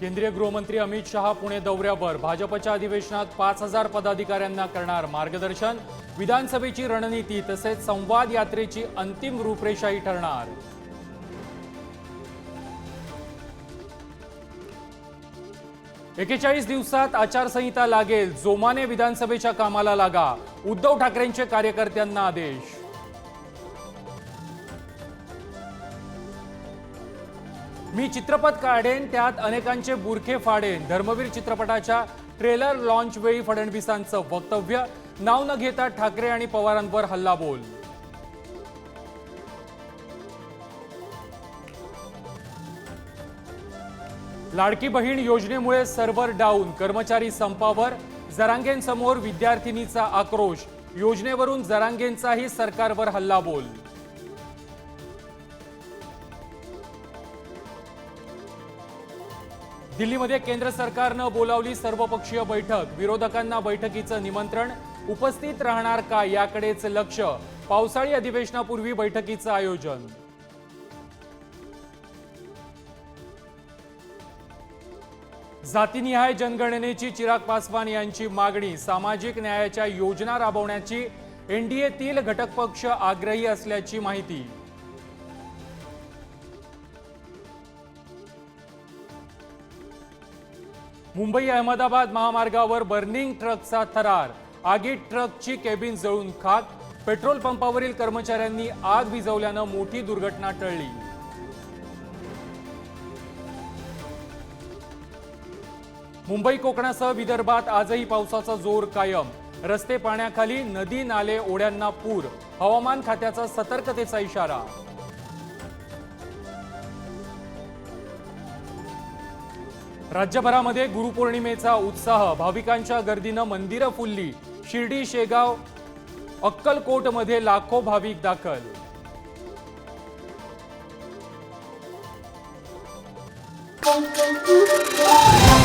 केंद्रीय गृहमंत्री अमित शहा पुणे दौऱ्यावर. भाजपच्या अधिवेशनात पाच हजार पदाधिकाऱ्यांना करणार मार्गदर्शन. विधानसभेची रणनीती तसेच संवाद यात्रेची अंतिम रूपरेषाही ठरणार. एकेचाळीस दिवसात आचारसंहिता लागेल. जोमाने विधानसभेच्या कामाला लागा. उद्धव ठाकरेंचे कार्यकर्त्यांना आदेश. मी चित्रपट काढेन त्यात अनेकांचे बुरखे फाडेन. धर्मवीर चित्रपटाच्या ट्रेलर लॉन्च वेळी फडणवीसांचं वक्तव्य नाव न घेता ठाकरे आणि पवारांवर हल्लाबोल. लाडकी बहीण योजनेमुळे सर्व्हर डाऊन कर्मचारी संपावर जरांगेंसमोर विद्यार्थिनीचा आक्रोश. योजनेवरून जरांगेंचाही सरकारवर हल्लाबोल. दिल्लीमध्ये केंद्र सरकारनं बोलावली सर्वपक्षीय बैठक. विरोधकांना बैठकीचं निमंत्रण. उपस्थित राहणार का याकडेच लक्ष. पावसाळी अधिवेशनापूर्वी बैठकीचं आयोजन. जातीनिहाय जनगणनेची चिराग पासवान यांची मागणी. सामाजिक न्यायाच्या योजना राबवण्याची एनडीएतील घटक पक्ष आग्रही असल्याची माहिती. मुंबई अहमदाबाद महामार्गावर बर्निंग ट्रकचा थरार. आगीत ट्रकची केबिन जळून खाक. पेट्रोल पंपावरील कर्मचाऱ्यांनी आग विझवल्यानं मोठी दुर्घटना टळली. मुंबई कोकणासह विदर्भात आजही पावसाचा जोर कायम. रस्ते पाण्याखाली नदी नाले ओढ्यांना पूर. हवामान खात्याचा सतर्कतेचा इशारा. राज्यभरामध्ये गुरुपौर्णिमेचा उत्साह भाविकांच्या गर्दीनं मंदिरं फुलली शिर्डी शेगाव अक्कलकोटमध्ये लाखो भाविक दाखल Thank you.